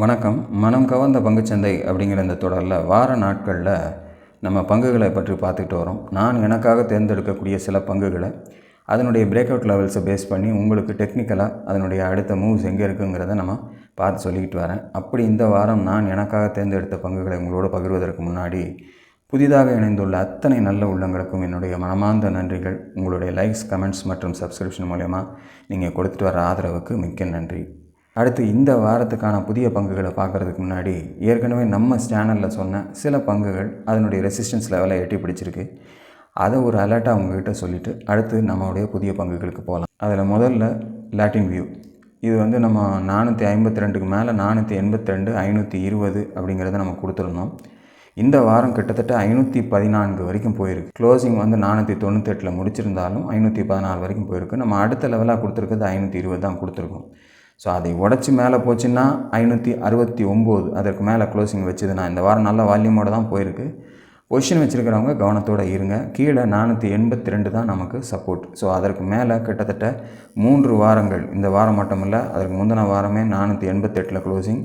வணக்கம். மனம் கவர்ந்த பங்குச்சந்தை அப்படிங்கிற இந்த தொடரில் வார நாட்களில் நம்ம பங்குகளை பற்றி பார்த்துக்கிட்டு வரோம். நான் எனக்காக தேர்ந்தெடுக்கக்கூடிய சில பங்குகளை அதனுடைய பிரேக் அவுட் லெவல்ஸை பேஸ் பண்ணி உங்களுக்கு டெக்னிக்கலாக அதனுடைய அடுத்த மூவ்ஸ் எங்கே இருக்குங்கிறத நம்ம பார்த்து சொல்லிக்கிட்டு வரேன். அப்படி இந்த வாரம் நான் எனக்காக தேர்ந்தெடுத்த பங்குகளை உங்களோட பகிர்வதற்கு முன்னாடி புதிதாக இணைந்துள்ள அத்தனை நல்ல உள்ளங்களுக்கும் என்னுடைய மனமார்ந்த நன்றிகள். உங்களுடைய லைக்ஸ் கமெண்ட்ஸ் மற்றும் சப்ஸ்கிரிப்ஷன் மூலயமா நீங்கள் கொடுத்துட்டு வர ஆதரவுக்கு மிக்க நன்றி. அடுத்து இந்த வாரத்துக்கான புதிய பங்குகளை பார்க்குறதுக்கு முன்னாடி ஏற்கனவே நம்ம சேனலில் சொன்ன சில பங்குகள் அதனுடைய ரெசிஸ்டன்ஸ் லெவலை எட்டி பிடிச்சிருக்கு. அதை ஒரு அலர்ட்டாக உங்ககிட்ட சொல்லிவிட்டு அடுத்து நம்மளுடைய புதிய பங்குகளுக்கு போகலாம். அதில் முதல்ல லாட்டின் வியூ இது வந்து நம்ம நானூற்றி ஐம்பத்தி ரெண்டுக்கு மேலே நானூற்றி எண்பத்தி ரெண்டு ஐநூற்றி இருபது அப்படிங்கிறத நம்ம கொடுத்துருந்தோம். இந்த வாரம் கிட்டத்தட்ட ஐநூற்றி பதினான்கு வரைக்கும் போயிருக்கு. க்ளோசிங் வந்து நானூற்றி தொண்ணூத்தெட்டில் முடிச்சிருந்தாலும் ஐநூற்றி பதினாலு வரைக்கும் போயிருக்கு. நம்ம அடுத்த லெவலாக கொடுத்துருக்கிறது ஐநூற்றி இருபது தான் கொடுத்துருக்கோம். ஸோ அதை உடச்சி மேலே போச்சுன்னா ஐநூற்றி அறுபத்தி ஒம்பது. அதற்கு மேலே க்ளோசிங் வச்சதுன்னா இந்த வாரம் நல்ல வால்யூமோடு தான் போயிருக்கு. பொசிஷன் வச்சுருக்கிறவங்க கவனத்தோடு இருங்க. கீழே நானூற்றி எண்பத்தி ரெண்டு தான் நமக்கு சப்போர்ட் ஸோ அதற்கு மேலே கிட்டத்தட்ட மூன்று வாரங்கள் இந்த வாரம் மட்டும் இல்லை அதற்கு முந்தின வாரமே நானூற்றி எண்பத்தெட்டில் க்ளோசிங்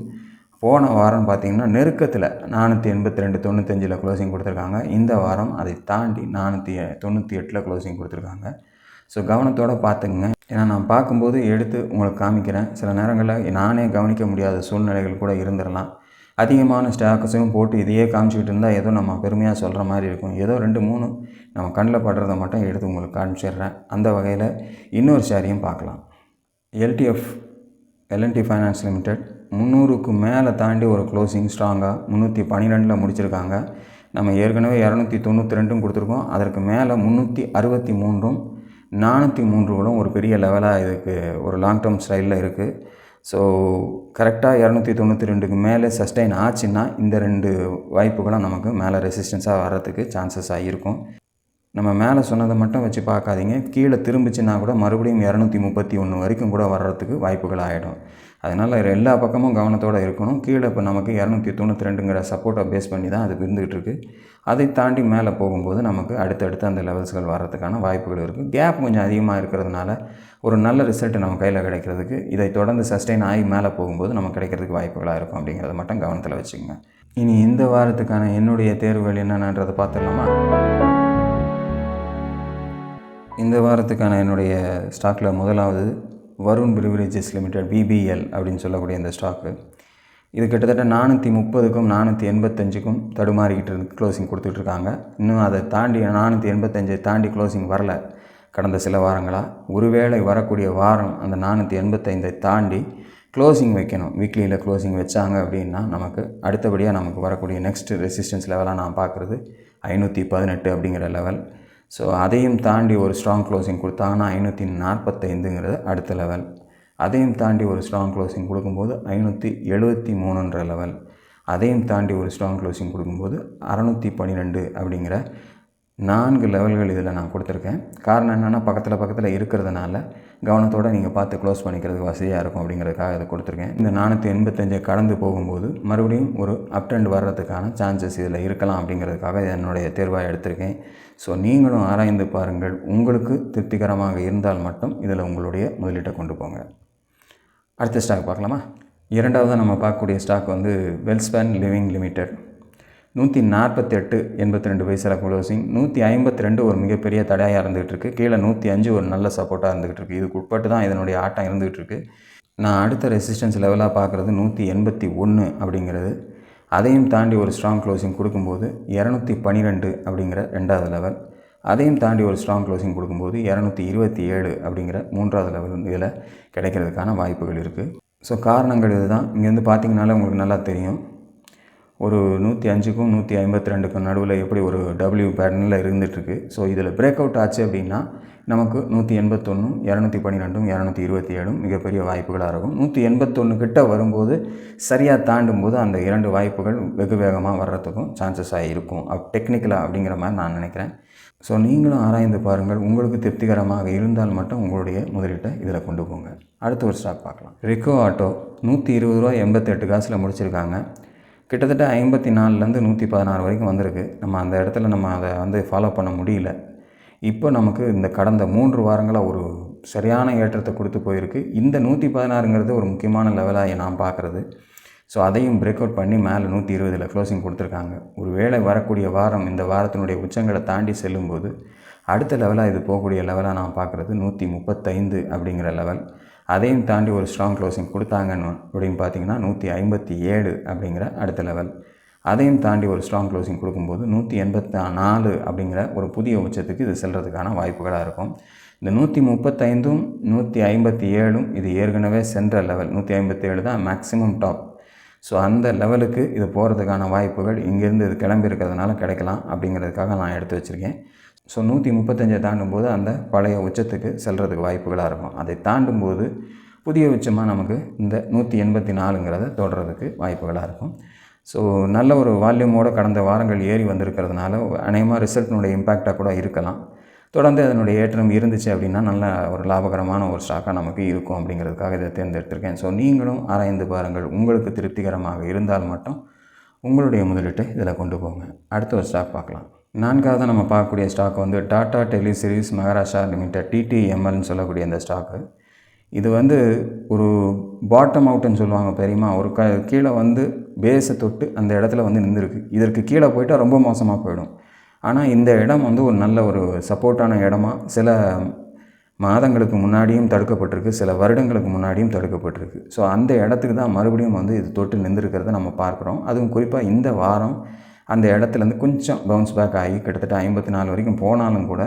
போன வாரம் பார்த்திங்கன்னா நெருக்கத்தில் நானூற்றி எண்பத்தி ரெண்டு தொண்ணூத்தஞ்சில் க்ளோசிங் கொடுத்துருக்காங்க. இந்த வாரம் அதை தாண்டி நானூற்றி தொண்ணூற்றி எட்டில் க்ளோசிங் கொடுத்துருக்காங்க. ஸோ கவனத்தோடு பார்த்துக்குங்க. ஏன்னா நான் பார்க்கும்போது எடுத்து உங்களுக்கு காமிக்கிறேன். சில நேரங்களில் நானே கவனிக்க முடியாத சூழ்நிலைகள் கூட இருந்துடலாம் அதிகமான ஸ்டாக்ஸையும் போட்டு இதையே காமிச்சிக்கிட்டு இருந்தால் ஏதோ நம்ம பெருமையாக சொல்கிற மாதிரி இருக்கும். ஏதோ ரெண்டு மூணு நம்ம கண்ணில் படுறதை மட்டும் எடுத்து உங்களுக்கு காமிச்சிடுறேன். அந்த வகையில் இன்னொரு ஷேரையும் பார்க்கலாம். எல்டிஎஃப் எல்என்டி ஃபைனான்ஸ் லிமிடெட் முந்நூறுக்கு மேலே தாண்டி ஒரு க்ளோசிங் ஸ்ட்ராங்காக முந்நூற்றி பன்னிரெண்டில் முடிச்சிருக்காங்க. நம்ம ஏற்கனவே இரநூத்தி தொண்ணூற்றி ரெண்டும் கொடுத்துருக்கோம். அதற்கு மேலே முந்நூற்றி அறுபத்தி மூன்றும் நானூற்றி மூன்றுகளும் ஒரு பெரிய லெவலாக இதுக்கு ஒரு லாங் டேர்ம் ஸ்டைலில் இருக்குது ஸோ கரெக்டாக இரநூத்தி தொண்ணூற்றி ரெண்டுக்கு மேலே சஸ்டைன் ஆச்சுன்னா இந்த ரெண்டு வாய்ப்புகளும் நமக்கு மேலே ரெசிஸ்டன்ஸாக வர்றதுக்கு சான்சஸ் ஆகியிருக்கும் நம்ம மேலே சொன்னதை மட்டும் வச்சு பார்க்காதீங்க. கீழே திரும்பிச்சுன்னா கூட மறுபடியும் இரநூத்தி முப்பத்தி ஒன்று வரைக்கும் கூட வர்றதுக்கு வாய்ப்புகள் ஆகிடும் அதனால் எல்லா பக்கமும் கவனத்தோடு இருக்கணும். கீழே இப்போ நமக்கு இரநூத்தி தொண்ணூற்றி ரெண்டுங்கிற சப்போர்ட்டை பேஸ் பண்ணி தான் அது இருந்துகிட்டு இருக்குது அதை தாண்டி மேலே போகும்போது நமக்கு அடுத்தடுத்து அந்த லெவல்ஸ்கள் வர்றதுக்கான வாய்ப்புகள் இருக்குது கேப் கொஞ்சம் அதிகமாக இருக்கிறதுனால ஒரு நல்ல ரிசல்ட் நம்ம கையில் கிடைக்கிறதுக்கு இதை தொடர்ந்து சஸ்டெயின் ஆகி மேலே போகும்போது நமக்கு கிடைக்கிறதுக்கு வாய்ப்புகளாக இருக்கும் அப்படிங்கிறத மட்டும் கவனத்தில் வச்சுக்கோங்க. இனி இந்த வாரத்துக்கான என்னுடைய தேர்வுகள் என்னென்னன்றதை பார்த்துடலாமா? இந்த வாரத்துக்கான என்னுடைய ஸ்டாக்கில் முதலாவது வருண் பிரிவிலேஜஸ் லிமிடெட் பிபிஎல் அப்படின்னு சொல்லக்கூடிய இந்த ஸ்டாக்கு இது கிட்டத்தட்ட நானூற்றி முப்பதுக்கும் நானூற்றி எண்பத்தஞ்சுக்கும் தடுமாறிக்கிட்டு இருந்து க்ளோசிங் கொடுத்துட்ருக்காங்க. இன்னும் அதை தாண்டி நானூற்றி எண்பத்தஞ்சை தாண்டி க்ளோசிங் வரல கடந்த சில வாரங்களாக ஒருவேளை வரக்கூடிய வாரம் அந்த நானூற்றி எண்பத்தைந்தை தாண்டி க்ளோசிங் வைக்கணும். வீக்லியில் க்ளோசிங் வச்சாங்க அப்படின்னா நமக்கு அடுத்தபடியாக நமக்கு வரக்கூடிய நெக்ஸ்ட் ரெசிஸ்டன்ஸ் லெவலாக நான் பார்க்குறது ஐநூற்றி பதினெட்டு அப்படிங்கிற லெவல் ஸோ அதையும் தாண்டி ஒரு ஸ்ட்ராங் க்ளோசிங் கொடுத்தாங்கன்னா ஐநூற்றி நாற்பத்தைந்துங்கிறது அடுத்த லெவல் அதையும் தாண்டி ஒரு ஸ்ட்ராங் க்ளோசிங் கொடுக்கும்போது ஐநூற்றி எழுபத்தி மூணுன்ற லெவல் அதையும் தாண்டி ஒரு ஸ்ட்ராங் க்ளோசிங் கொடுக்கும்போது அறநூற்றி பன்னிரெண்டு அப்படிங்கிற நான்கு லெவல்கள் இதில் நான் கொடுத்துருக்கேன். காரணம் என்னென்னா பக்கத்தில் பக்கத்தில் இருக்கிறதுனால கவனத்தோடு நீங்கள் பார்த்து க்ளோஸ் பண்ணிக்கிறதுக்கு வசதியாக இருக்கும் அப்படிங்கிறதுக்காக இதை கொடுத்துருக்கேன். இந்த நானூற்றி எண்பத்தஞ்சை கடந்து போகும்போது மறுபடியும் ஒரு அப்டெண்ட் வர்றதுக்கான சான்சஸ் இதில் இருக்கலாம் அப்படிங்கிறதுக்காக என்னுடைய தேர்வாக எடுத்திருக்கேன். ஸோ நீங்களும் ஆராய்ந்து பாருங்கள். உங்களுக்கு திருப்திகரமாக இருந்தால் மட்டும் இதில் உங்களுடைய முதலீட்டை கொண்டு போங்க. அடுத்த ஸ்டாக் பார்க்கலாமா? இரண்டாவது நம்ம பார்க்கக்கூடிய ஸ்டாக் வந்து வெல்ஸ்பேன் லிவிங் லிமிடெட் நூற்றி நாற்பத்தெட்டு எண்பத்தி ரெண்டு வயசில் க்ளோசிங் நூற்றி ஐம்பத்தி ரெண்டு ஒரு மிகப்பெரிய தடையாக இருந்துகிட்டு இருக்குது கீழே நூற்றி அஞ்சு ஒரு நல்ல சப்போர்ட்டாக இருந்துகிட்டு இருக்குது இதுக்கு உட்பட்டு தான் இதனுடைய ஆட்டம் இருந்துகிட்டு இருக்குது நான் அடுத்த ரெசிஸ்டன்ஸ் லெவலாக பார்க்குறது நூற்றி எண்பத்தி ஒன்று அப்படிங்கிறது. அதையும் தாண்டி ஒரு ஸ்ட்ராங் க்ளோசிங் கொடுக்கும்போது இரநூத்தி பன்னிரெண்டு அப்படிங்கிற ரெண்டாவது லெவல் அதையும் தாண்டி ஒரு ஸ்ட்ராங் க்ளோசிங் கொடுக்கும்போது இரநூத்தி இருபத்தி ஏழு அப்படிங்கிற மூன்றாவது லெவல் இதில் கிடைக்கிறதுக்கான வாய்ப்புகள் இருக்குது ஸோ காரணங்கள் இதுதான். இங்கேருந்து பார்த்திங்கனாலே உங்களுக்கு நல்லா தெரியும். ஒரு நூற்றி அஞ்சுக்கும் நூற்றி ஐம்பத்தி ரெண்டுக்கும் நடுவில் எப்படி ஒரு டபிள்யூ பேட்டர்னில் இருந்துகிட்ருக்கு ஸோ இதில் பிரேக் அவுட் ஆச்சு அப்படின்னா நமக்கு நூற்றி எண்பத்தொன்னும் இரநூத்தி பன்னிரெண்டும் இரநூத்தி இருபத்தி ஏழும் மிகப்பெரிய வாய்ப்புகளாக இருக்கும் நூற்றி எண்பத்தொன்று கிட்ட வரும்போது சரியாக தாண்டும் போது அந்த இரண்டு வாய்ப்புகள் வெகு வேகமாக வர்றதுக்கும் சான்சஸாக இருக்கும். அப் டெக்னிக்கலாக அப்படிங்கிற மாதிரி நான் நினைக்கிறேன். ஸோ நீங்களும் ஆராய்ந்து பாருங்கள். உங்களுக்கு திருப்திகரமாக இருந்தால் மட்டும் உங்களுடைய முதலீட்டை இதில் கொண்டு போங்க. அடுத்த ஒரு ஸ்டாக் பார்க்கலாம். ரிக்கோ ஆட்டோ நூற்றி இருபது ரூபா எண்பத்தெட்டு காசில் முடிச்சிருக்காங்க. கிட்டத்தட்ட ஐம்பத்தி நாலுலேருந்து நூற்றி பதினாறு வரைக்கும் வந்திருக்கு. நம்ம அந்த இடத்துல நம்ம அதை வந்து ஃபாலோ பண்ண முடியல. இப்போ நமக்கு இந்த கடந்த மூன்று வாரங்களாக ஒரு சரியான ஏற்றத்தை கொடுத்து போயிருக்கு. இந்த நூற்றி பதினாறுங்கிறது ஒரு முக்கியமான லெவலாக நான் பார்க்குறது. ஸோ அதையும் பிரேக் அவுட் பண்ணி மேலே நூற்றி இருபதில் க்ளோசிங் கொடுத்துருக்காங்க. ஒரு வேளை வரக்கூடிய வாரம் இந்த வாரத்தினுடைய உச்சங்களை தாண்டி செல்லும்போது அடுத்த லெவலாக இது போகக்கூடிய லெவலாக நான் பார்க்குறது நூற்றி முப்பத்தைந்து அப்படிங்கிற லெவல் அதையும் தாண்டி ஒரு ஸ்ட்ராங் க்ளோசிங் கொடுத்தாங்கன்னு அப்படின்னு பார்த்தீங்கன்னா நூற்றி ஐம்பத்தி ஏழு அப்படிங்கிற அடுத்த லெவல் அதையும் தாண்டி ஒரு ஸ்ட்ராங் க்ளோசிங் கொடுக்கும்போது நூற்றி எண்பத்தி நாலு அப்படிங்கிற ஒரு புதிய உச்சத்துக்கு இது செல்கிறதுக்கான வாய்ப்புகளாக இருக்கும். இந்த நூற்றி முப்பத்தைந்தும் நூற்றி ஐம்பத்தி ஏழும் இது ஏற்கனவே சென்ற லெவல் நூற்றி ஐம்பத்தி ஏழு தான் மேக்ஸிமம் டாப் ஸோ அந்த லெவலுக்கு இது போகிறதுக்கான வாய்ப்புகள் இங்கேருந்து இது கிளம்பி இருக்கிறதுனால கிடைக்கலாம் அப்படிங்கிறதுக்காக நான் எடுத்து வச்சுருக்கேன். ஸோ நூற்றி முப்பத்தஞ்சை தாண்டும் போது அந்த பழைய உச்சத்துக்கு செல்கிறதுக்கு வாய்ப்புகளாக இருக்கும். அதை தாண்டும் போது புதிய உச்சமாக நமக்கு இந்த நூற்றி எண்பத்தி நாலுங்கிறத தொடர்றதுக்கு வாய்ப்புகளாக இருக்கும். ஸோ நல்ல ஒரு வால்யூமோடு கடந்த வாரங்கள் ஏறி வந்திருக்கிறதுனால அநேகமாக ரிசல்ட்டினுடைய இம்பேக்டாக கூட இருக்கலாம். தொடர்ந்து அதனுடைய ஏற்றம் இருந்துச்சு அப்படின்னா நல்ல ஒரு லாபகரமான ஒரு ஸ்டாக்காக நமக்கு இருக்கும் அப்படிங்கிறதுக்காக இதை தேர்ந்தெடுத்திருக்கேன். ஸோ நீங்களும் ஆராய்ந்து பாருங்கள். உங்களுக்கு திருப்திகரமாக இருந்தால் மட்டும் உங்களுடைய முதலீட்டை இதில் கொண்டு போங்க. அடுத்த ஒரு ஸ்டாக் பார்க்கலாம். நான்காவது நம்ம பார்க்கக்கூடிய ஸ்டாக் வந்து Tata teleservices Maharashtra limited டிடிஎம்எல்னு சொல்லக்கூடிய அந்த ஸ்டாக்கு இது வந்து ஒரு பாட்டம் அவுட்டுன்னு சொல்லுவாங்க தெரியுமா ஒரு க கீழே வந்து பேஸை தொட்டு அந்த இடத்துல வந்து நின்றுருக்கு. இதற்கு கீழே போயிட்டால் ரொம்ப மோசமாக போயிடும். ஆனால் இந்த இடம் வந்து ஒரு நல்ல ஒரு சப்போர்ட்டான இடமா சில மாதங்களுக்கு முன்னாடியும் தடுக்கப்பட்டிருக்கு சில வருடங்களுக்கு முன்னாடியும் தடுக்கப்பட்டிருக்கு. ஸோ அந்த இடத்துக்கு தான் மறுபடியும் வந்து இது தொட்டு நின்றுருக்கிறத நம்ம பார்க்குறோம். அதுவும் குறிப்பாக இந்த வாரம் அந்த இடத்துலேருந்து கொஞ்சம் பவுன்ஸ் பேக் ஆகி கிட்டத்தட்ட ஐம்பத்தி நாலு வரைக்கும் போனாலும் கூட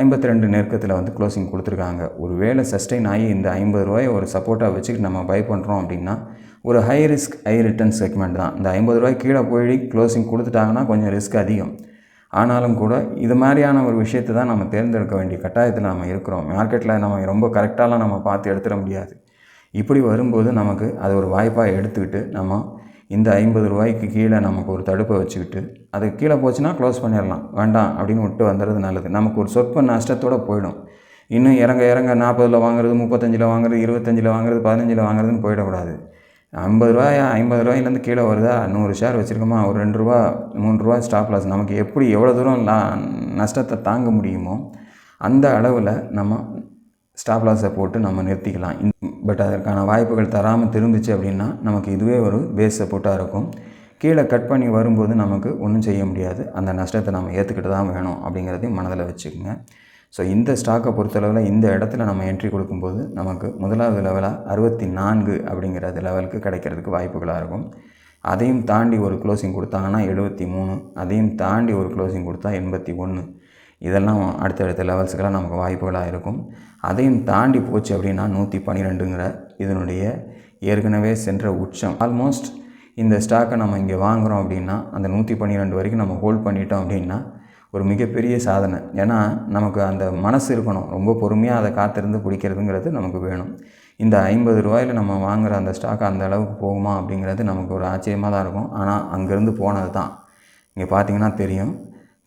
ஐம்பத்தி ரெண்டு நெருக்கத்தில் வந்து க்ளோசிங் கொடுத்துருக்காங்க. ஒரு வேளை சஸ்டெயின் ஆகி இந்த ஐம்பது ரூபாயை ஒரு சப்போர்ட்டாக வச்சுக்கிட்டு நம்ம பை பண்ணுறோம் அப்படின்னா ஒரு high risk high return segment தான். இந்த ஐம்பது ரூபாய் கீழே போய் க்ளோசிங் கொடுத்துட்டாங்கன்னா கொஞ்சம் ரிஸ்க் அதிகம். ஆனாலும் கூட இது மாதிரியான ஒரு விஷயத்தை தான் நம்ம தேர்ந்தெடுக்க வேண்டிய கட்டாயத்தில் நம்ம இருக்கிறோம். மார்க்கெட்டில் நம்ம ரொம்ப கரெக்டாலாம் நம்ம பார்த்து எடுத்துட முடியாது. இப்படி வரும்போது நமக்கு அது ஒரு வாய்ப்பாக எடுத்துக்கிட்டு நம்ம இந்த ஐம்பது ரூபாய்க்கு கீழே நமக்கு ஒரு தடுப்பை வச்சுக்கிட்டு அது கீழே போச்சுன்னா க்ளோஸ் பண்ணிடலாம். வேண்டாம் அப்படின்னு விட்டு வந்துடுறது நல்லது. நமக்கு ஒரு சொற்ப நஷ்டத்தோடு போயிடும். இன்னும் இறங்க இறங்க நாற்பதில் வாங்குறது முப்பத்தஞ்சில் வாங்குறது இருபத்தஞ்சில் வாங்குறது பதினஞ்சில் வாங்குறதுன்னு போயிடக்கூடாது. ஐம்பது ரூபாயா ஐம்பது ரூபாயிலேருந்து கீழே வருதா? நூறு ஷேர் வச்சுருக்கோமா? ஒரு ரெண்டு ரூபா மூணு ரூபா ஸ்டாப் லாஸ் நமக்கு எப்படி எவ்வளோ தூரம் நஷ்டத்தை தாங்க முடியுமோ அந்த அளவில் நம்ம ஸ்டாப் லாஸை போட்டு நம்ம நிறுத்திக்கலாம். பட் அதற்கான வாய்ப்புகள் தராமல் திரும்பிச்சு அப்படின்னா நமக்கு இதுவே ஒரு பேஸ் சப்போர்ட்டாக இருக்கும். கீழே கட் பண்ணி வரும்போது நமக்கு ஒன்றும் செய்ய முடியாது. அந்த நஷ்டத்தை நம்ம ஏற்றுக்கிட்டு தான் வேணும் அப்படிங்கிறதையும் மனதில் வச்சுக்கோங்க. ஸோ இந்த ஸ்டாக்கை பொறுத்தளவில் இந்த இடத்துல நம்ம என்ட்ரி கொடுக்கும்போது நமக்கு முதலாவது லெவலாக அறுபத்தி நான்கு அப்படிங்கிற லெவலுக்கு கிடைக்கிறதுக்கு வாய்ப்புகளாக இருக்கும். அதையும் தாண்டி ஒரு க்ளோசிங் கொடுத்தாங்கன்னா எழுபத்தி மூணு அதையும் தாண்டி ஒரு க்ளோசிங் கொடுத்தா எண்பத்தி ஒன்று இதெல்லாம் அடுத்தடுத்த லெவல்ஸுக்கெல்லாம் நமக்கு வாய்ப்புகளாக இருக்கும். அதையும் தாண்டி போச்சு அப்படின்னா நூற்றி பன்னிரெண்டுங்கிற இதனுடைய ஏற்கனவே சென்ற உச்சம். ஆல்மோஸ்ட் இந்த ஸ்டாக்கை நம்ம இங்கே வாங்குகிறோம் அப்படின்னா அந்த நூற்றி பன்னிரெண்டு வரைக்கும் நம்ம ஹோல்ட் பண்ணிட்டோம் அப்படின்னா ஒரு மிகப்பெரிய சாதனை. ஏன்னா நமக்கு அந்த மனசு இருக்கணும். ரொம்ப பொறுமையாக அதை காத்திருந்து பிடிக்கிறதுங்கிறது நமக்கு வேணும். இந்த ஐம்பது ரூபாயில் நம்ம வாங்குகிற அந்த ஸ்டாக் அந்த அளவுக்கு போகுமா அப்படிங்கிறது நமக்கு ஒரு ஆச்சரியமாக தான் இருக்கும். ஆனால் அங்கேருந்து போனது தான். இங்கே பார்த்தீங்கன்னா தெரியும்.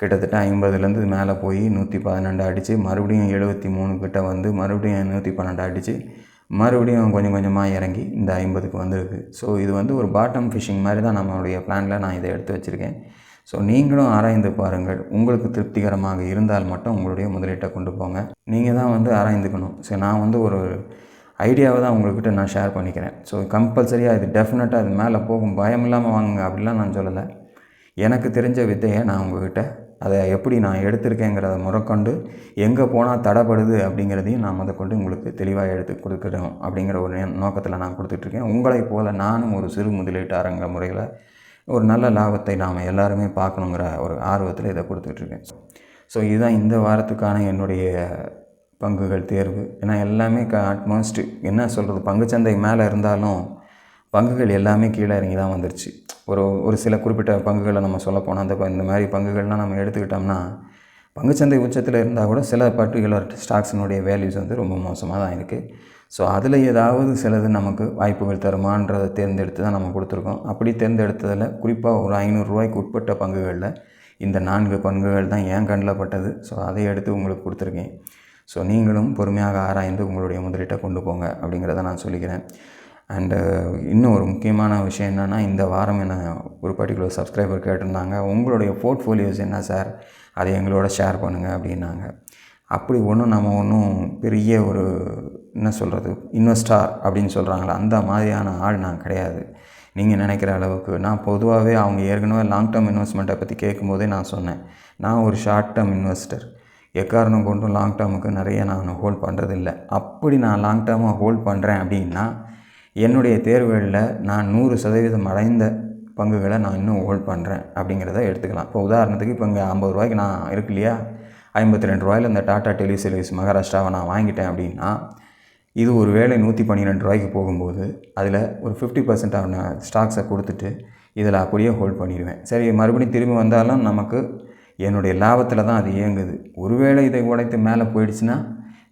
கிட்டத்தட்ட ஐம்பதுலேருந்து மேலே போய் நூற்றி பதினெண்டு அடித்து மறுபடியும் எழுபத்தி மூணு கிட்ட வந்து மறுபடியும் நூற்றி பன்னெண்டு அடித்து மறுபடியும் கொஞ்சம் கொஞ்சமாக இறங்கி இந்த ஐம்பதுக்கு வந்திருக்கு. ஸோ இது வந்து ஒரு பாட்டம் ஃபிஷிங் மாதிரி தான் நம்மளுடைய பிளானில் நான் இதை எடுத்து வச்சுருக்கேன். ஸோ நீங்களும் ஆராய்ந்து பாருங்கள். உங்களுக்கு திருப்திகரமாக இருந்தால் மட்டும் உங்களுடைய முதலீட்டை கொண்டு போங்க. நீங்கள் தான் வந்து ஆராய்ந்துக்கணும். ஸோ நான் வந்து ஒரு ஐடியாவை தான் உங்கள்கிட்ட நான் ஷேர் பண்ணிக்கிறேன். ஸோ கம்பல்சரியாக இது டெஃபினட்டாக அது மேலே போகும் பயம் இல்லாமல் வாங்குங்க அப்படிலாம் நான் சொல்லலை. எனக்கு தெரிஞ்ச வித்தையை நான் உங்கள்கிட்ட அதை எப்படி நான் எடுத்திருக்கேங்கிறத முறக்கொண்டு எங்கே போனால் தடைப்படுது அப்படிங்கிறதையும் நான் அதை கொண்டு உங்களுக்கு தெளிவாக எடுத்து கொடுக்குறோம் அப்படிங்கிற ஒரு நோக்கத்தில் நான் கொடுத்துட்ருக்கேன் உங்களைப் போல் நானும் ஒரு சிறு முதலீட்டாரங்க முறையில் ஒரு நல்ல லாபத்தை நாம் எல்லாருமே பார்க்கணுங்கிற ஒரு ஆர்வத்தில் இதை கொடுத்துட்ருக்கேன். ஸோ இதுதான் இந்த வாரத்துக்கான என்னுடைய பங்குகள் தேர்வு. ஏன்னா எல்லாமே க அட்மோஸ்ட் என்ன சொல்கிறது பங்குச்சந்தை மேலே இருந்தாலும் பங்குகள் எல்லாமே கீழே இறங்கி தான் வந்துருச்சு. ஒரு ஒரு சில குறிப்பிட்ட பங்குகளை நம்ம சொல்லப்போனால் அந்த இந்த மாதிரி பங்குகள்லாம் நம்ம எடுத்துக்கிட்டோம்னா பங்குச்சந்தை உச்சத்தில் இருந்தால் கூட சில பர்டிகுலர் ஸ்டாக்ஸினுடைய வேல்யூஸ் வந்து ரொம்ப மோசமாக தான் இருக்குது ஸோ அதில் ஏதாவது சிலது நமக்கு வாய்ப்புகள் தருமான்றதை தேர்ந்தெடுத்து தான் நம்ம கொடுத்துருக்கோம். அப்படி தேர்ந்தெடுத்ததில் குறிப்பாக ஒரு ஐநூறுரூவாய்க்கு உட்பட்ட பங்குகளில் இந்த நான்கு பங்குகள் தான் ஏன் கண்ணில் பட்டது ஸோ அதை எடுத்து உங்களுக்கு கொடுத்துருக்கேன். ஸோ நீங்களும் பொறுமையாக ஆராய்ந்து உங்களுடைய முதலீட்டை கொண்டு போங்க அப்படிங்கிறத நான் சொல்லிக்கிறேன். அண்டு இன்னும் ஒரு முக்கியமான விஷயம் என்னென்னா இந்த வாரம் என்ன ஒரு பர்டிகுலர் சப்ஸ்கிரைபர் கேட்டிருந்தாங்க. உங்களுடைய போர்ட்ஃபோலியோஸ் என்ன சார்? அதை எங்களோட ஷேர் பண்ணுங்கள் அப்படின்னாங்க. அப்படி ஒன்றும் நம்ம ஒன்றும் பெரிய ஒரு என்ன சொல்கிறது இன்வெஸ்டார் அப்படின்னு சொல்கிறாங்களே அந்த மாதிரியான ஆள் நான் கிடையாது. நீங்கள் நினைக்கிற அளவுக்கு. நான் பொதுவாகவே அவங்க ஏற்கனவே லாங் டேர்ம் இன்வெஸ்ட்மெண்ட்டை பற்றி கேட்கும்போதே நான் சொன்னேன். நான் ஒரு ஷார்ட் டேர்ம் இன்வெஸ்டர் எக்காரணம் கொண்டும் லாங் டேர்முக்கு நிறைய நான் ஹோல்ட் பண்ணுறதில்ல அப்படி நான் லாங் டேர்மாக ஹோல்ட் பண்ணுறேன் அப்படின்னா என்னுடைய தேர்வுகளில் நான் நூறு சதவீதம் அடைந்த பங்குகளை நான் இன்னும் ஹோல்ட் பண்ணுறேன் அப்படிங்கிறத எடுத்துக்கலாம். இப்போ உதாரணத்துக்கு இப்போ இங்கே ஐம்பது ரூபாய்க்கு நான் இருக்கு இல்லையா? ஐம்பத்தி ரெண்டு ரூபாயில் இந்த டாட்டா டெலி சர்வீஸ் மகாராஷ்டிராவை நான் வாங்கிட்டேன் அப்படின்னா இது ஒரு வேளை நூற்றி பன்னிரெண்டு ரூபாய்க்கு போகும்போது அதில் ஒரு ஃபிஃப்டி பர்சன்ட் ஆன ஸ்டாக்ஸை கொடுத்துட்டு இதில் அப்படியே ஹோல்ட் பண்ணிடுவேன். சரி மறுபடியும் திரும்பி வந்தாலும் நமக்கு என்னுடைய லாபத்தில் தான் அது இயங்குது. ஒருவேளை இதை உடைத்து மேலே போயிடுச்சுன்னா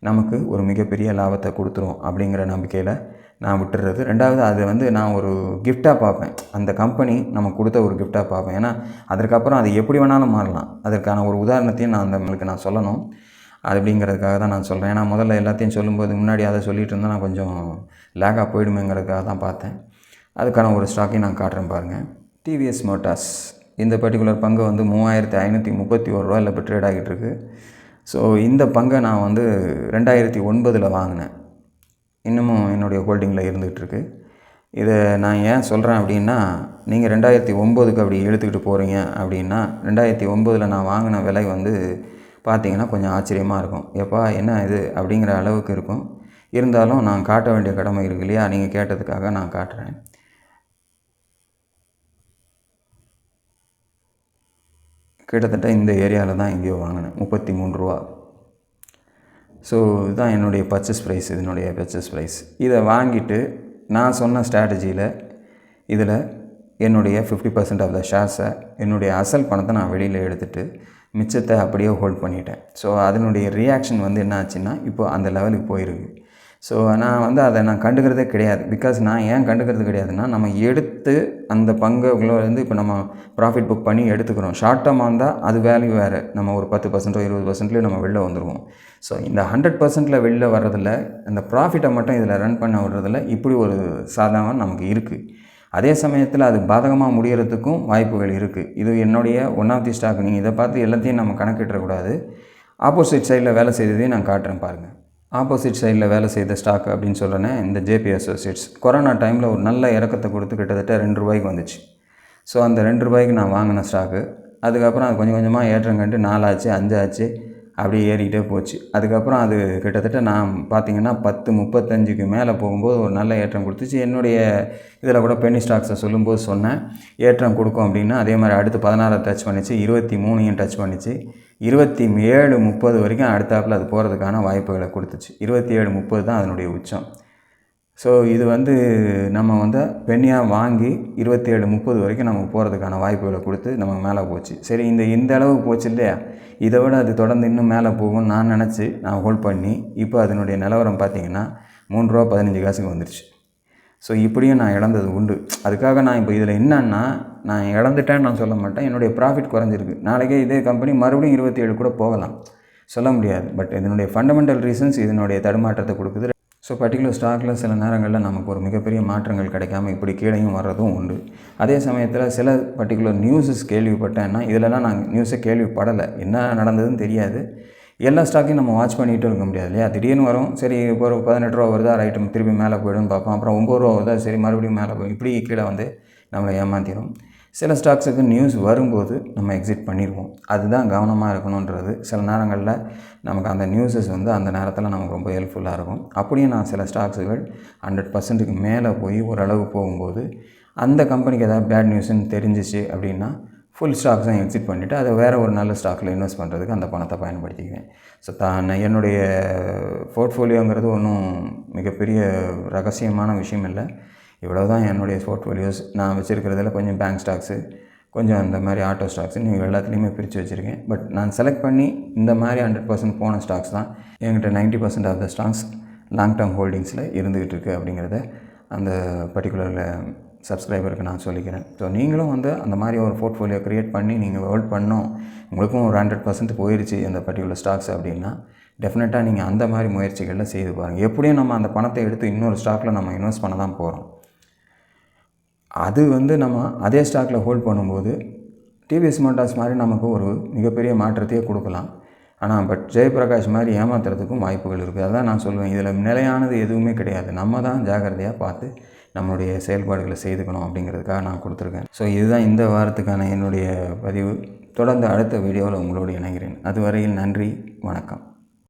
நமக்கு ஒரு மிகப்பெரிய லாபத்தை கொடுத்துரும் அப்படிங்கிற நம்பிக்கையில் நான் விட்டுறது. ரெண்டாவது அது வந்து நான் ஒரு கிஃப்டாக பார்ப்பேன். அந்த கம்பெனி நம்ம கொடுத்த ஒரு கிஃப்டாக பார்ப்பேன். ஏன்னா அதற்கப்புறம் அது எப்படி வேணாலும் மாறலாம். அதற்கான ஒரு உதாரணத்தையும் நான் அந்த நான் சொல்லணும். அது அப்படிங்கிறதுக்காக தான் நான் சொல்கிறேன் ஏன்னா முதல்ல எல்லாத்தையும் சொல்லும்போது முன்னாடி அதை சொல்லிட்டு இருந்தால் நான் கொஞ்சம் லேக்காக போயிடுமேங்கிறதுக்காக தான் பார்த்தேன். அதுக்கான ஒரு ஸ்டாக்கையும் நான் காட்டுறேன் பாருங்கள் டிவிஎஸ் மோட்டார்ஸ் இந்த பர்டிகுலர் பங்கு வந்து மூவாயிரத்தி ஐநூற்றி முப்பத்தி ஒரு ரூபாயில் இப்போ ட்ரேட் ஆகிட்டு இருக்கு. ஸோ இந்த பங்கை நான் வந்து ரெண்டாயிரத்தி ஒன்பதில் வாங்கினேன். இன்னமும் என்னுடைய ஹோல்டிங்கில் இருந்துகிட்ருக்கு. இதை நான் ஏன் சொல்கிறேன் அப்படின்னா நீங்கள் ரெண்டாயிரத்தி ஒம்போதுக்கு அப்படி இழுத்துக்கிட்டு போகிறீங்க அப்படின்னா ரெண்டாயிரத்தி ஒம்போதில் நான் வாங்கின விலை வந்து பார்த்தீங்கன்னா கொஞ்சம் ஆச்சரியமாக இருக்கும். எப்பா என்ன இது அப்படிங்கிற அளவுக்கு இருக்கும். இருந்தாலும் நான் காட்ட வேண்டிய கடமை இருக்கு இல்லையா? நீங்கள் கேட்டதுக்காக நான் காட்டுறேன். கிட்டத்தட்ட இந்த ஏரியாவில் தான் எங்கேயோ வாங்கினேன். முப்பத்தி மூணு ரூபா. ஸோ இதுதான் என்னுடைய பர்ச்சேஸ் ப்ரைஸ் இதனுடைய பர்ச்சேஸ் ப்ரைஸ் இதை வாங்கிட்டு நான் சொன்ன ஸ்ட்ராட்டஜியில் இதில் என்னுடைய ஃபிஃப்டி பர்சன்ட் ஆஃப் த ஷேர்ஸை என்னுடைய அசல் பணத்தை நான் வெளியில் எடுத்துகிட்டு மிச்சத்தை அப்படியே ஹோல்ட் பண்ணிட்டேன். ஸோ அதனுடைய ரியாக்ஷன் வந்து என்ன ஆச்சுன்னா இப்போ அந்த லெவலுக்கு போயிருக்கு. ஸோ நான் வந்து அதை நான் கண்டுக்கிறதே கிடையாது. பிகாஸ் நான் ஏன் கண்டுக்கிறது கிடையாதுன்னா நம்ம எடுத்து அந்த பங்குகளை இப்போ நம்ம ப்ராஃபிட் புக் பண்ணி எடுத்துக்கிறோம். ஷார்ட் டேர்மாக இருந்தால் அது வேல்யூ வேறு. நம்ம ஒரு பத்து பர்சன்ட்டோ இருபது பர்சன்ட்லேயும் நம்ம வெளில வந்துடுவோம் ஸோ இந்த ஹண்ட்ரட் பர்சன்ட்டில் வெளில வர்றதில் அந்த ப்ராஃபிட்டை மட்டும் இதில் ரன் பண்ண விடுறதில் இப்படி ஒரு சாதகம் நமக்கு இருக்குது அதே சமயத்தில் அது பாதகமாக முடிகிறதுக்கும் வாய்ப்புகள் இருக்குது இது என்னுடைய ஒன் ஆஃப் தி ஸ்டாக் நீங்கள் இதை பார்த்து எல்லாத்தையும் நம்ம கணக்கிடக்கூடாது ஆப்போசிட் சைடில் வேலை செய்ததையும் நான் காட்டுறேன் பாருங்கள் ஆப்போசிட் சைடில் வேலை செய்த ஸ்டாக் அப்படின்னு சொல்கிறேனே இந்த ஜேபி அசோசியேட்ஸ் கொரோனா டைமில் ஒரு நல்ல இறக்கத்தை கொடுத்து கிட்டத்தட்ட ரெண்டு ரூபாய்க்கு வந்துச்சு. ஸோ அந்த ரெண்டு ரூபாய்க்கு நான் வாங்கின ஸ்டாக்கு அதுக்கப்புறம் அது கொஞ்சம் கொஞ்சமாக ஏற்றம் கண்டு நாலாச்சு அஞ்சாச்சு. அப்படியே ஏறிக்கிட்டே போச்சு. அதுக்கப்புறம் அது கிட்டத்தட்ட நான் பார்த்தீங்கன்னா பத்து முப்பத்தஞ்சுக்கு மேலே போகும்போது ஒரு நல்ல ஏற்றம் கொடுத்துச்சு. என்னுடைய இதில் கூட பென்னி ஸ்டாக்ஸை சொல்லும்போது சொன்னேன். ஏற்றம் கொடுக்கும் அப்படின்னா அதே மாதிரி அடுத்து பதினாறை டச் பண்ணிச்சு இருபத்தி மூணையும் டச் பண்ணிச்சு. இருபத்தி ஏழு முப்பது வரைக்கும் அடுத்தாப்பில் அது போகிறதுக்கான வாய்ப்புகளை கொடுத்துச்சு. இருபத்தி ஏழு முப்பது தான் அதனுடைய உச்சம். ஸோ இது வந்து நம்ம வந்து பெண்ணியாக வாங்கி இருபத்தேழு முப்பது வரைக்கும் நம்ம போகிறதுக்கான வாய்ப்புகளை கொடுத்து நமக்கு மேலே போச்சு. சரி இந்த இந்த அளவுக்கு போச்சு இல்லையா? இதை விட அது தொடர்ந்து இன்னும் மேலே போகும்னு நான் நினச்சி நான் ஹோல்ட் பண்ணி இப்போ அதனுடைய நிலவரம் பார்த்திங்கன்னா மூன்று ரூபா பதினஞ்சு காசுக்கு வந்துருச்சு. ஸோ இப்படியும் நான் இழந்தது உண்டு. அதுக்காக நான் இப்போ இதில் என்னன்னா நான் இழந்துட்டேன்னு நான் சொல்ல மாட்டேன். என்னுடைய ப்ராஃபிட் குறைஞ்சிருக்கு. நாளைக்கே இதே கம்பெனி மறுபடியும் இருபத்தி ஏழு கூட போகலாம். சொல்ல முடியாது. பட் இதனுடைய ஃபண்டமெண்டல் ரீசன்ஸ் இதனுடைய தடுமாற்றத்தை கொடுக்குது. ஸோ பர்டிகுலர் ஸ்டாக்கில் சில நேரங்களில் நமக்கு ஒரு மிகப்பெரிய மாற்றங்கள் கிடைக்காம இப்படி கீழையும் வர்றதும் உண்டு. அதே சமயத்தில் சில பர்டிகுலர் நியூஸஸ் கேள்விப்பட்டேன்னா இதிலலாம் நான் நியூஸை கேள்விப்படலை. என்ன நடந்ததுன்னு தெரியாது. எல்லா ஸ்டாக்கையும் நம்ம வாட்ச் பண்ணிகிட்டு இருக்க முடியாது இல்லையா? திடீர்னு வரும் சரி இப்போ ஒரு பதினெட்டு ரூபா வருதா ரைட்டு திருப்பி மேலே போய்டும்னு பார்ப்போம். அப்புறம் ஒம்பது ரூபா வருதா சரி மறுபடியும் மேலே போய் இப்படி கீழே வந்து நம்மளை ஏமாற்றிடும் சில ஸ்டாக்ஸுக்கு நியூஸ் வரும்போது நம்ம எக்ஸிட் பண்ணிடுவோம். அதுதான் கவனமாக இருக்கணுன்றது. சில நேரங்களில் நமக்கு அந்த நியூஸஸ் வந்து அந்த நேரத்தில் நமக்கு ரொம்ப ஹெல்ப்ஃபுல்லாக இருக்கும். அப்படியும் நான் சில ஸ்டாக்ஸுகள் ஹண்ட்ரட் பர்சன்ட்டுக்கு மேலே போய் ஓரளவு போகும்போது அந்த கம்பெனிக்கு ஏதாவது பேட் நியூஸ்ன்னு தெரிஞ்சிச்சு அப்படின்னா ஃபுல் ஸ்டாக்ஸும் எக்ஸிட் பண்ணிவிட்டு அதை வேறு ஒரு நல்ல ஸ்டாக்கில் இன்வெஸ்ட் பண்ணுறதுக்கு அந்த பணத்தை பயன்படுத்திக்குவேன். ஸோ தான் என்னுடைய போர்ட்ஃபோலியோங்கிறது ஒன்றும் மிகப்பெரிய ரகசியமான விஷயம் இல்லை. இவ்வளோ தான் என்னுடைய போர்ட்ஃபோலியோஸ் நான் வச்சுருக்கிறதுல கொஞ்சம் பேங்க் ஸ்டாக்ஸு கொஞ்சம் இந்த மாதிரி ஆட்டோ ஸ்டாக்ஸு நீங்கள் எல்லாத்துலேயுமே பிரித்து வச்சுருக்கேன். பட் நான் செலக்ட் பண்ணி இந்த மாதிரி ஹண்ட்ரட் பர்சன்ட் போன ஸ்டாக்ஸ் தான் என்கிட்ட ninety percent of the stocks long term ஹோல்டிங்ஸில் இருந்துக்கிட்டு இருக்குது அப்படிங்கிறத அந்த பர்டிகுலரில் சப்ஸ்கிரைபருக்கு நான் சொல்லிக்கிறேன். ஸோ நீங்களும் வந்து அந்த மாதிரி ஒரு போர்ட்ஃபோலியோ க்ரியேட் பண்ணி நீங்கள் ஹோல்ட் பண்ணோம் உங்களுக்கும் ஒரு ஹண்ட்ரட் பர்சன்ட் போயிடுச்சு அந்த பர்டிகுலர் ஸ்டாக்ஸ் அப்படின்னா டெஃபினட்டாக நீங்கள் அந்த மாதிரி முயற்சிகளில் செய்து பாருங்கள் எப்படியும் நம்ம அந்த பணத்தை எடுத்து இன்னொரு ஸ்டாக்கில் நம்ம இன்வெஸ்ட் பண்ண தான் போகிறோம் அது வந்து நம்ம அதே ஸ்டாக்கில் ஹோல்ட் பண்ணும்போது டிவிஎஸ் மோட்டார்ஸ் மாதிரி நமக்கு ஒரு மிகப்பெரிய மாற்றத்தையே கொடுக்கலாம். ஆனால் பட் ஜெயபிரகாஷ் மாதிரி ஏமாத்துறதுக்கும் வாய்ப்புகள் இருக்குது அதான் நான் சொல்லுவேன். இதில் நிலையானது எதுவுமே கிடையாது. நம்ம தான் ஜாகிரதையாக பார்த்து நம்மளுடைய செயல்பாடுகளை செய்துக்கணும் அப்படிங்கிறதுக்காக நான் கொடுத்துருக்கேன். ஸோ இதுதான் இந்த வாரத்துக்கான என்னுடைய பதிவு. தொடர்ந்து அடுத்த வீடியோவில் உங்களோடு இணைகிறேன். அதுவரையில் நன்றி வணக்கம்.